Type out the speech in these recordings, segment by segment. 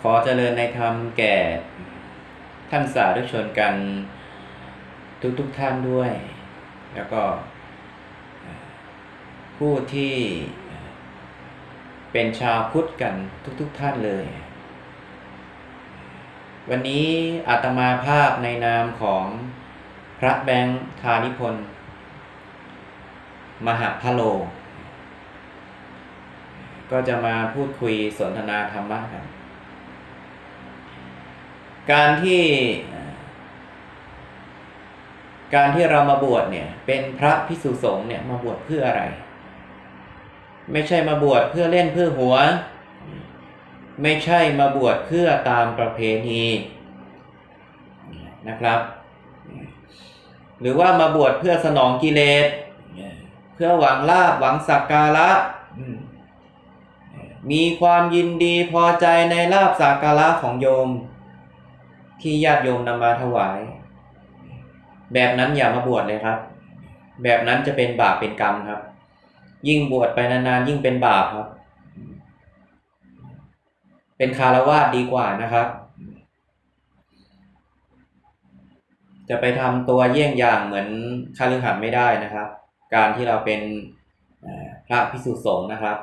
ขอเจริญในธรรมแก่ ท่านสาธุชนกันทุกทุกๆท่านด้วย แล้วก็ ผู้ที่เป็นชาวพุทธกันทุกๆทท่านเลย วันนี้อาตมาภาพในนามของพระแบงค์ธานิพนธ์มหาพะโล ก็จะมาพูดคุยสนทนาธรรมะกัน การที่ การที่เรามาบวชเนี่ย เป็นพระพิสุสงฆ์เนี่ยมาบวชเพื่ออะไร ไม่ใช่มาบวชเพื่อเล่นเพื่อหัว ไม่ใช่มาบวชเพื่อตามประเพณีนะครับ หรือว่ามาบวชเพื่อสนองกิเลส เพื่อหวังลาบหวังสักการะ มีความยินดีพอใจในลาบสักการะของโยม ที่ญาติโยมนำมาถวาย แบบนั้นอย่ามาบวชเลยครับ แบบนั้นจะเป็นบาปเป็นกรรมครับ ยิ่งบวชไปนานๆยิ่งเป็นบาปครับ เป็นคารวาสดีกว่านะครับ จะไปทำตัวเยี่ยงอย่างเหมือนคาลือหัดไม่ได้นะครับ การที่เราเป็นพระพิสุสงฆ์นะครับ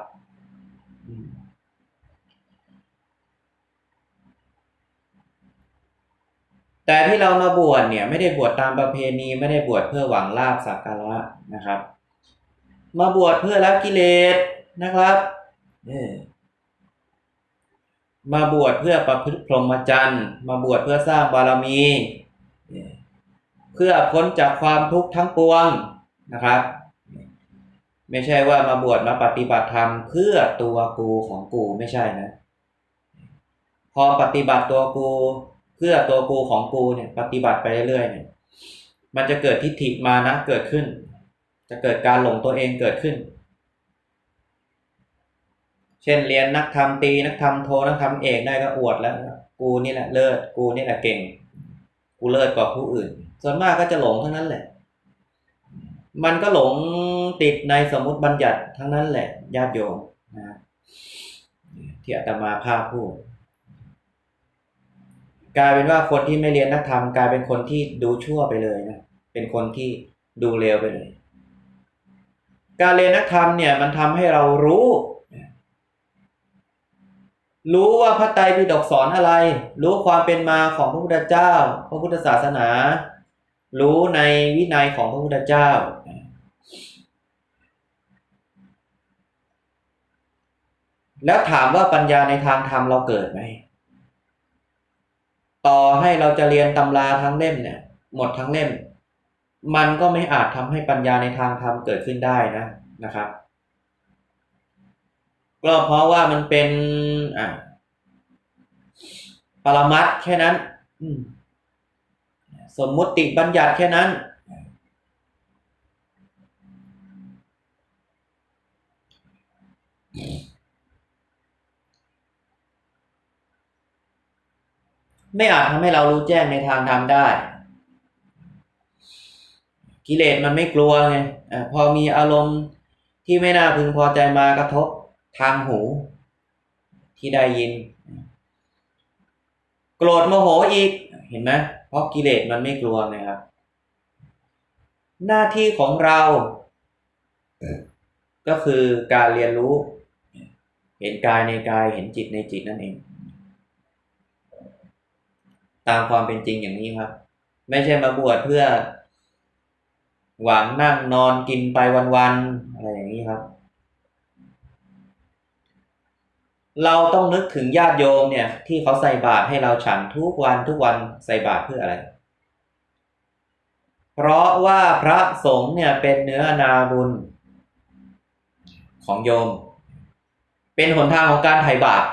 แต่ที่เรามาบวชเนี่ยไม่ได้บวชตามประเพณีไม่ได้บวชเพื่อหวังลาบสักการะนะครับ มาบวชเพื่อละกิเลสนะครับมาบวชเพื่อประพฤติพรหมจรรย์ มาบวชเพื่อสร้างบารมี เพื่อพ้นจากความทุกข์ทั้งปวงนะครับ ไม่ใช่ว่ามาบวชมาปฏิบัติธรรมเพื่อตัวกูของกูไม่ใช่นะ พอปฏิบัติตัวกู พื่อตัวกูของกูเนี่ยปฏิบัติไปเรื่อยๆเนี่ยมันจะเกิดทิฏฐิมานะเกิดขึ้น จะเกิดการหลงตัวเองเกิดขึ้น เช่นเรียนนักธรรมตีนักธรรมโทนักธรรมเอกได้ก็อวดแล้ว กูนี่แหละเลิศกูนี่แหละเก่ง กูเลิศกว่าผู้อื่น ส่วนมากก็จะหลงทั้งนั้นแหละ มันก็หลงติดในสมมติบัญญัติทั้งนั้นแหละญาติโยมนะที่อาตมาภาพพูด กลายเป็นว่าคนที่ไม่เรียนนักธรรมกลายเป็นคนที่ดูชั่วไปเลยนะเป็นคนที่ดูเลวไปเลย การเรียนนักธรรมเนี่ยมันทำให้เรารู้ รู้ว่าพระไตรปิฎกสอนอะไร รู้ความเป็นมาของพระพุทธเจ้า พระพุทธศาสนา รู้ในวินัยของพระพุทธเจ้าแล้วถามว่าปัญญาในทางธรรมเราเกิดไหม ต่อให้เราจะเรียนตำราทั้งเล่มเนี่ย หมดทั้งเล่ม มันก็ไม่อาจทำให้ปัญญาในทางธรรมเกิดขึ้นได้นะนะครับ ก็เพราะว่ามันเป็นอ่าปรมัตแค่นั้นอืมสมมุติบัญญัติแค่นั้น ไม่อาจทำให้เรารู้แจ้งในทางธรรมได้ กิเลสมันไม่กลัวไงอพอมีอารมณ์ที่ไม่น่าพึงพอใจมากระทบทางหู ที่ได้ยิน โกรธโมโหอีกเห็นไหมเพราะกิเลสมันไม่กลัวนะครับ หน้าที่ของเราก็คือการเรียนรู้ เห็นกายในกายเห็นจิตในจิตนั่นเอง ตามความเป็นจริงอย่างนี้ครับ ไม่ใช่มาบวชเพื่อ หวังนั่งนอนกินไปวันๆอะไรอย่างนี้ครับ เราต้องนึกถึงญาติโยมเนี่ย ที่เขาใส่บาตรให้เราฉันทุกวันทุกวันใส่บาตรเพื่ออะไร เพราะว่าพระสงฆ์เนี่ยเป็นเนื้อนาบุญของโยม เป็นหนทางของการไถ่บาป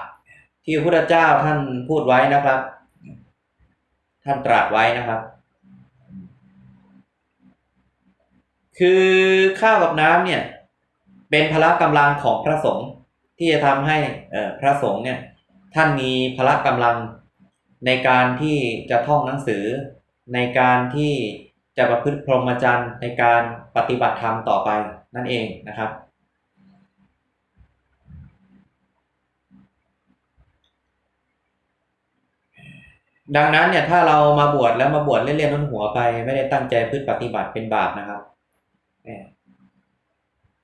ที่พระพุทธเจ้าท่านพูดไว้นะครับ ท่านตรัสไว้นะครับ คือข้าวกับน้ำเนี่ย เป็นพละกำลังของพระสงฆ์ที่จะทำให้พระสงฆ์เนี่ย ท่านมีพละกำลังในการที่จะท่องหนังสือ ในการที่จะประพฤติพรหมจรรย์ในการปฏิบัติธรรมต่อไปนั่นเองนะครับ ดังนั้นเนี่ยถ้าเรามาบวชแล้วมาบวชเล่นๆน้นหัวไป ไม่ได้ตั้งใจพืชปฏิบัติเป็นบาปนะครับ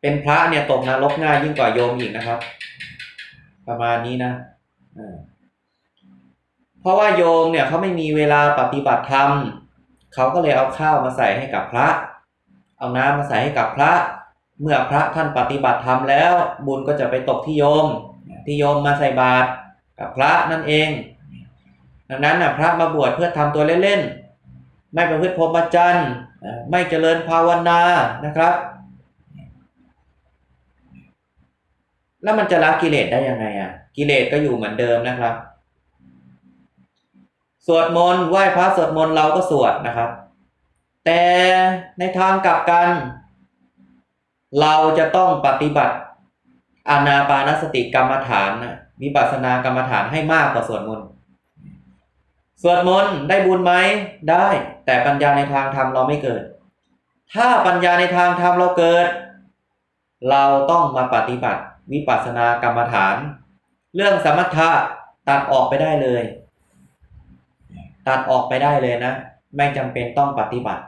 เป็นพระเนี่ยตกนรกง่ายยิ่งกว่าโยมอีกนะครับ ประมาณนี้นะเออเพราะว่าโยมเนี่ยเขาไม่มีเวลาปฏิบัติธรรมเขาก็เลยเอาข้าวมาใส่ให้กับพระ เอาน้ำมาใส่ให้กับพระ เมื่อพระท่านปฏิบัติธรรมแล้ว บุญก็จะไปตกที่โยมที่โยมมาใส่บาตรกับพระนั่นเอง ดังนั้นนะพระมาบวชเพื่อทำตัวเล่นๆ ไม่ประพฤติพรหมจรรย์ไม่เจริญภาวนานะครับ แล้วมันจะละกิเลสได้ยังไงอะกิเลสก็อยู่เหมือนเดิมนะครับ สวดมนต์ไหว้พระสวดมนต์เราก็สวดนะครับ แต่ในทางกลับกัน เราจะต้องปฏิบัติอานาปานสติกรรมฐานวิปัสสนากรรมฐานให้มากกว่าสวดมนต์ สวดมนต์ได้บุญไหมได้ แต่ปัญญาในทางธรรมเราไม่เกิด ถ้าปัญญาในทางธรรมเราเกิด เราต้องมาปฏิบัติวิปัสสนากรรมฐาน เรื่องสมถะตัดออกไปได้เลย ตัดออกไปได้เลยนะ ไม่จำเป็นต้องปฏิบัติ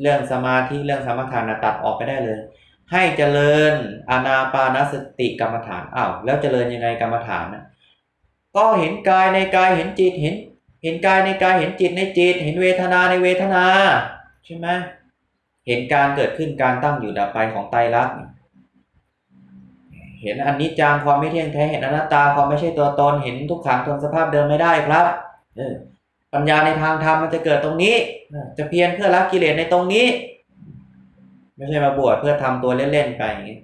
เรื่องสมาธิเรื่องสมถะนะตัดออกไปได้เลย ให้เจริญอานาปานสติกรรมฐานอ้าวแล้วเจริญยังไงกรรมฐานนะ ก็เห็นกายในกายเห็นจิตเห็น เห็นกายในกายเห็นจิตในจิต เห็นเวทนาในเวทนาใช่ไหมเห็นการเกิดขึ้นการตั้งอยู่ดับไปของไตรลักษณ์เห็นอนิจจังความไม่เที่ยงแท้เห็นอนัตตาความไม่ใช่ตัวตนเห็นทุกขังทนสภาพเดิมไม่ได้ครับเออปัญญาในทางธรรมมันจะเกิดตรงนี้ จะเพียรเพื่อละกิเลสในตรงนี้ ไม่ใช่มาบวชเพื่อทำตัวเล่นๆไปอย่างนี้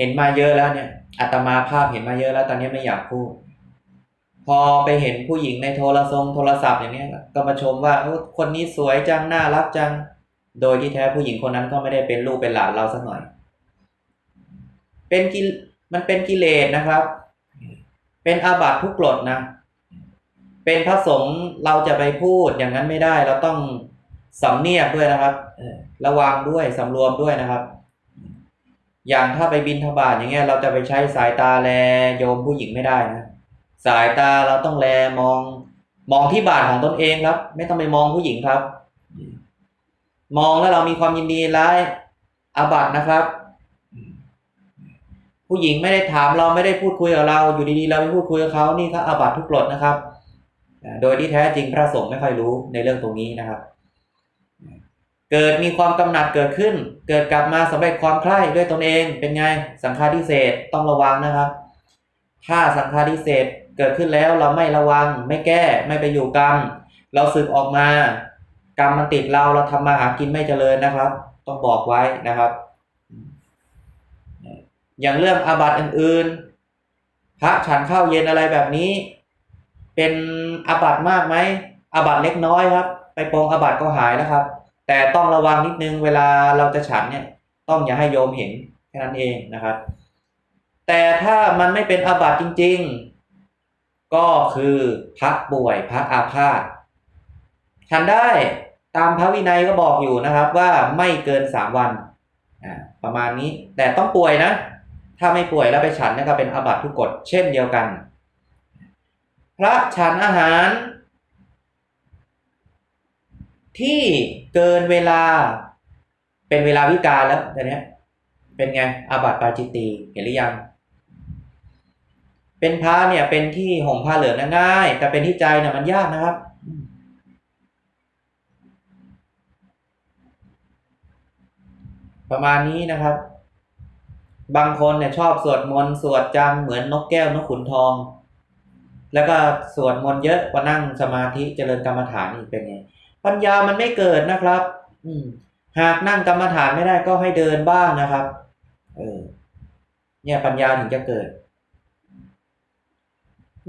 เห็นมาเยอะแล้วเนี่ยอาตมาภาพเห็นมาเยอะแล้ว ตอนนี้ไม่อยากพูด พอไปเห็นผู้หญิงในโทรศัพท์โทรศัพท์อย่างเนี้ยก็มาชมว่าคนนี้สวยจังน่ารักจัง โดยที่แท้ผู้หญิงคนนั้นก็ไม่ได้เป็นลูกเป็นหลานเราสักหน่อย เป็นกิมันเป็นกิเลสนะครับ เป็นอาบัติทุกกฎนะ เป็นพระสงฆ์เราจะไปพูดอย่างนั้นไม่ได้ เราต้องสำเนียกด้วยนะครับระวังด้วยสำรวมด้วยนะครับ อย่างถ้าไปบินทบาทอย่างเงี้ยเราจะไปใช้สายตาแลโยมผู้หญิงไม่ได้นะ สายตาเราต้องแลมอง มองที่บาทของตนเองครับ ไม่ต้องไปมองผู้หญิงครับ มองแล้วเรามีความยินดีร้ายอาบัตนะครับ ผู้หญิงไม่ได้ถามเราไม่ได้พูดคุยกับเรา อยู่ดีๆ เราไปพูดคุยกับเขานี่ก็อาบัตทุกกฎนะครับ โดยที่แท้จริงพระสงฆ์ไม่ค่อยรู้ในเรื่องตรงนี้นะครับ เกิดมีความกำหนัดเกิดขึ้น เกิดกลับมาสำเร็จความใคร่ด้วยตนเองเป็นไงสังฆาทิเศษต้องระวังนะครับ ถ้าสังฆาทิเศษเกิดขึ้นแล้วเราไม่ระวัง ไม่แก้ไม่ไปอยู่กรรม เราสึกออกมากรรมมันติดเราเราทำมาหากินไม่เจริญนะครับ ต้องบอกไว้นะครับ อย่างเรื่องอาบัติอื่นๆ พระฉันข้าวเย็นอะไรแบบนี้ เป็นอาบัติมากไหมอาบัติเล็กน้อยครับ ไปปรงอาบัติก็หายแล้วครับ แต่ต้องระวังนิดนึงเวลาเราจะฉันเนี่ยต้องอย่าให้โยมเห็นแค่นั้นเองนะครับ แต่ถ้ามันไม่เป็นอาบัติจริง ๆ ก็คือพระป่วยพระอาพาธฉันได้ตามพระวินัยก็บอกอยู่นะครับว่าไม่เกินสามวันประมาณนี้แต่ต้องป่วยนะ ถ้าไม่ป่วยแล้วไปฉันนี่ยก็เป็นอาบัติทุกกฎเช่นเดียวกัน พระฉันอาหาร ที่เกินเวลา เป็นเวลาวิกาลแล้วต่เนี้ยเป็นไงอาบัติปาจิตตีเห็นหรือยัง เป็นพระเนี่ย เป็นที่ห่มผ้าเหลืองนะง่าย แต่เป็นที่ใจเนี่ยมันยากนะครับประมาณนี้นะครับ บางคนเนี่ยชอบสวดมนต์สวดจังเหมือนนกแก้วนกขุนทอง แล้วก็สวดมนต์เยอะกว่านั่งสมาธิเจริญกรรมฐานอีกเป็นไง ปัญญามันไม่เกิดนะครับ อืมหากนั่งกรรมฐานไม่ได้ก็ให้เดินบ้างนะครับ เออ เนี่ยปัญญาถึงจะเกิด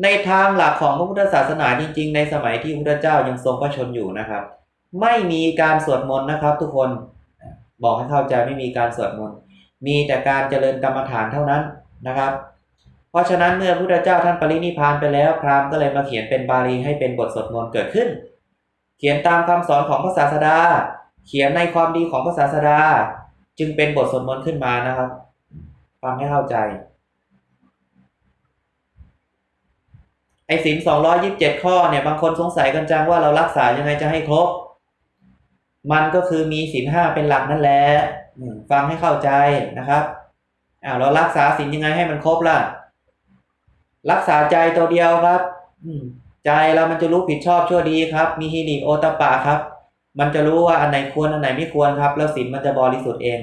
ในทางหลักของพระพุทธศาสนาจริง ๆ ในสมัยที่พระพุทธเจ้ายังทรงพระชนอยู่นะครับ ไม่มีการสวดมนต์นะครับ ทุกคนบอกให้เข้าใจไม่มีการสวดมนต์มีแต่การเจริญกรรมฐานเท่านั้นนะครับ เพราะฉะนั้นเมื่อพระพุทธเจ้าท่านปรินิพพานไปแล้วพราหมณ์ก็เลยมาเขียนเป็นบาลีให้เป็นบทสวดมนต์เกิดขึ้น เขียนตามคำสอนของพระศาสดา เขียนในความดีของพระศาสดา จึงเป็นบทสวดมนต์ขึ้นมานะครับฟังให้เข้าใจ ไอ้สินสองร้อยิบเจ็ดข้อเนี่ยบางคนสงสัยกันจังว่าเรารักษายังไงจะให้ครบ มันก็คือมีสินห้าเป็นหลักนั่นแหละฟังให้เข้าใจนะครับอ้าวเรารักษาสินยังไงให้มันครบล่ะ รักษาใจตัวเดียวครับ อืม ใจเรามันจะรู้ผิดชอบชั่วดีครับ มีฮิริโอตปปะครับ มันจะรู้ว่าอันไหนควรอันไหนไม่ควรครับ แล้วศีลมันจะบริสุทธิ์เอง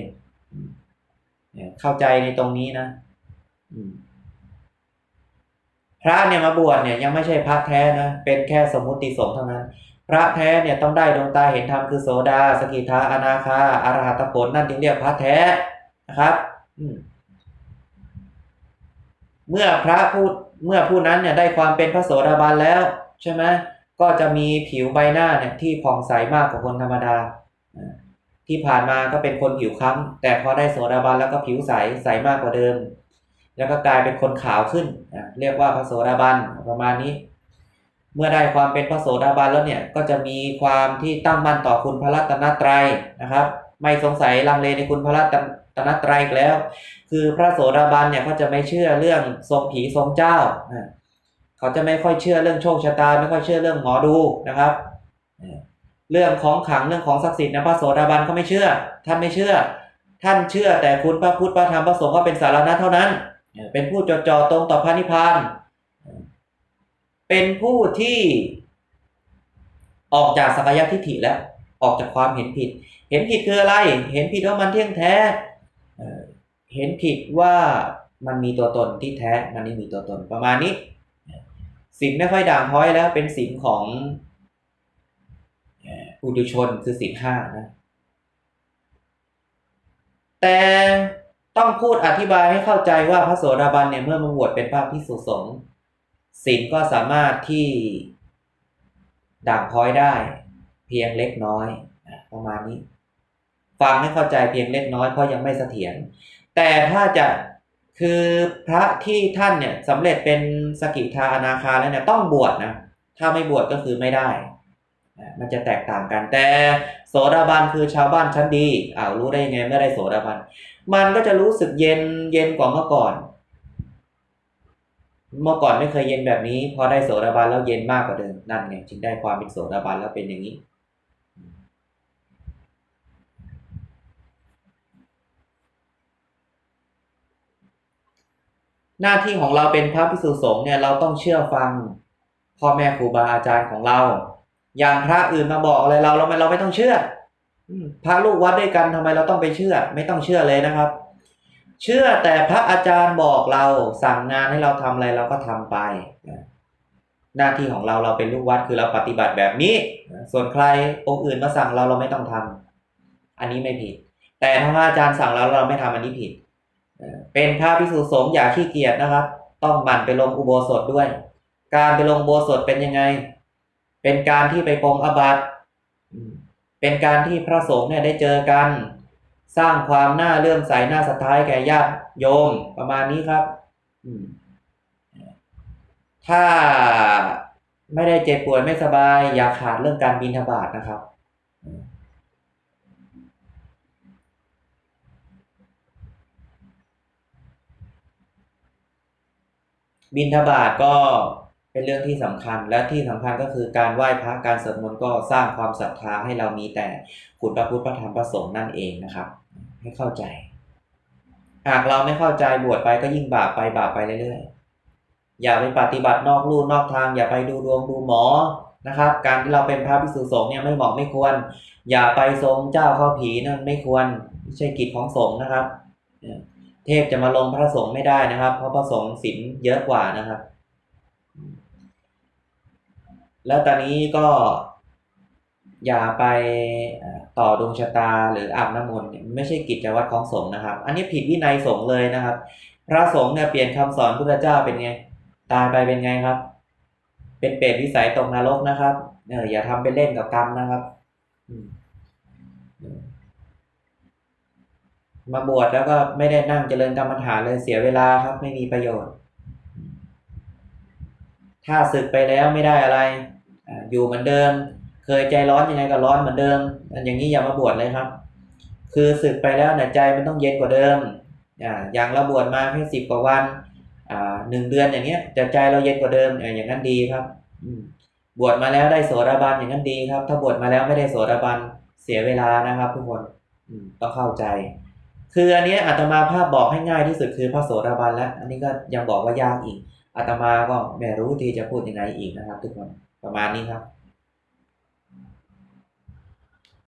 เข้าใจในตรงนี้นะพระเนี่ยมาบวชเนี่ยยังไม่ใช่พระแท้นะเป็นแค่สมมุติสงฆ์เท่านั้น พระแท้เนี่ยต้องได้ดวงตาเห็นธรรมคือโสดา สกิทาอนาคาอารหัตผลนั่นจึงเรียกพระแท้นะครับมเมื่อพระผู้ เมื่อผู้นั้นเนี่ยได้ความเป็นพระโสดาบันแล้ว ใช่ไหมก็จะมีผิวใบหน้าเนี่ยที่ผ่องใสมากกว่าคนธรรมดา ที่ผ่านมาก็เป็นคนผิวคล้ำแต่พอได้โสดาบันแล้วก็ผิวใสใสมากกว่าเดิม แล้วก็กลายเป็นคนขาวขึ้น เรียกว่าพระโสดาบันประมาณนี้ เมื่อได้ความเป็นพระโสดาบันแล้วเนี่ยก็จะมีความที่ตั้งมั่นต่อคุณพระรัตนตรัยนะครับ ไม่สงสัยลังเลในคุณพระรัต นตรัยอีกแล้ว คือพระโสดาบันเนี่ยเขาจะไม่เชื่อเรื่องทรงผีทรงเจ้าเขาจะไม่ค่อยเชื่อเรื่องโชคชะตา ไม่ค่อยเชื่อเรื่องหมอดูนะครับ เรื่องของขังเรื่องของศักดิ์สิทธิ์นะพระโสดาบันเขาไม่เชื่อ ท่านไม่เชื่อ ท่านเชื่อแต่คุณพระพุทธพระธรรมพระสงฆ์ก็เป็นสารณะเท่านั้น เป็นผู้จดจ่อตรงต่อพระนิพพานเป็นผู้ที่ออกจากสักยทิฏฐิแล้ว ออกจากความเห็นผิด เห็นผิดคืออะไร เห็นผิดว่ามันเที่ยงแท้ เห็นผิดว่ามันมีตัวตนที่แท้มันไม่มีตัวตนประมาณนี้สิ่งไม่ค่อยด่างพร้อยแล้วเป็นสิ่งของอุตุชนคือสิ่งห้านะแต่ต้องพูดอธิบายให้เข้าใจว่าพระโสดาบันเนี่ยเมื่อมาบวชเป็นพระพิสุสงฆ์ศีลก็สามารถที่ด่างพร้อยได้ เพียงเล็กน้อยประมาณนี้ ฟังให้เข้าใจเพียงเล็กน้อยเพราะยังไม่เสถียร แต่ถ้าจะคือพระที่ท่านเนี่ยสำเร็จเป็นสกิทาอนาคาแล้วเนี่ยต้องบวชนะถ้าไม่บวชก็คือไม่ได้ มันจะแตกต่างกัน แต่โสดาบันคือชาวบ้านชั้นดีอ้าวรู้ได้ยังไงไม่ได้โสดาบัน มันก็จะรู้สึกเย็นเย็นกว่าเมื่อก่อน เมื่อก่อนไม่เคยเย็นแบบนี้ พอได้โสดาบันแล้วเย็นมากกว่าเดิมนั่นไงจึงได้ความเป็นโสดาบันแล้วเป็นอย่างนี้ หน้าที่ของเราเป็นพระภิกษุสงฆ์เนี่ยเราต้องเชื่อฟังพ่อแม่ครูบาอาจารย์ของเรา อย่างพระอื่นมาบอกอะไรเราเราไม่เราไม่ต้องเชื่อพระลูกวัดด้วยกันทำไมเราต้องไปเชื่อ ไม่ต้องเชื่อเลยนะครับ เชื่อแต่พระอาจารย์บอกเราสั่งงานให้เราทำอะไรเราก็ทำไป หน้าที่ของเราเราเป็นลูกวัดคือเราปฏิบัติแบบนี้ ส่วนใครองค์อื่นมาสั่งเราเราไม่ต้องทำอันนี้ไม่ผิด แต่ถ้าพระอาจารย์สั่งเราเราไม่ทำอันนี้ผิด เป็นพระภิกษุสงฆ์อย่าขี้เกียจนะครับ ต้องหมั่นไปลงอุโบสถด้วย การไปลงอุโบสถเป็นยังไง เป็นการที่ไปปรงอบัตเป็นการที่พระสงฆ์เนี่ยได้เจอกัน สร้างความน่าเลื่อมใสน่าศรัทธาให้แก่ญาติโยมประมาณนี้ครับถ้าไม่ได้เจ็บป่วยไม่สบาย อย่าขาดเรื่องการบินทบาทนะครับ บินทบาทก็เป็นเรื่องที่สำคัญและที่สำคัญก็คือการไหว้พระการสวดมนต์ก็สร้างความศรัทธาให้เรามีแต่คุณพระพุทธพระธรรมพระสงฆ์นั่นเองนะครับ ให้เข้าใจ หากเราไม่เข้าใจบวชไปก็ยิ่งบาปไปบาปไปเรื่อยๆอย่าไปปฏิบัตินอกลู่นอกทาง อย่าไปดูดวงดูหมอนะครับ การที่เราเป็นพระภิกษุสงฆ์เนี่ยไม่เหมาะไม่ควร อย่าไปทรงเจ้าเข้าผีนั่นไม่ควรไม่ใช่กิจของสงฆ์นะครับ เทพจะมาลงพระสงฆ์ไม่ได้นะครับ เพราะพระสงฆ์ศีลเยอะกว่านะครับ แล้วตอนนี้ก็อย่าไปต่อดวงชะตาหรืออาบน้ำมนต์ไม่ใช่กิจวัตรของสงฆ์นะครับ อันนี้ผิดวินัยสงฆ์เลยนะครับ พระสงฆ์เนี่ยเปลี่ยนคำสอนพุทธเจ้าเป็นไง ตายไปเป็นไงครับ เป็นเปรตวิสัยตกนรกนะครับเอออย่าทำเป็นเล่นกับกรรมนะครับอื มาบวชแล้วก็ไม่ได้นั่งเจริญกรรมฐานเลยเสียเวลาครับ ไม่มีประโยชน์ ถ้าศึกไปแล้วไม่ได้อะไร อยู่เหมือนเดิม เคยใจร้อนยังไงก็ร้อนเหมือนเดิมอันอย่างนี้อย่ามาบวชเลยครับ คือศึกไปแล้วเนี่ยใจมันต้องเย็นกว่าเดิมอย่างเราบวชมาแค่สิบกว่าวันหนึ่งเดือนอย่างเงี้ยจะใจเราเย็นกว่าเดิมอย่างนั้นดีครับบวชมาแล้วได้โสดาบันอย่างนั้นดีครับ ถ้าบวชมาแล้วไม่ได้โสดาบันเสียเวลานะครับ ทุกคนต้องเข้าใจ คืออันนี้อาตมาภาพบอกให้ง่ายที่สุดคือพระโสดาบันแล้ว อันนี้ก็ยังบอกว่ายากอีกอาตมาก็ไม่รู้ที่จะพูดยังไงอีกนะครับ ทุกคนประมาณนี้ครับ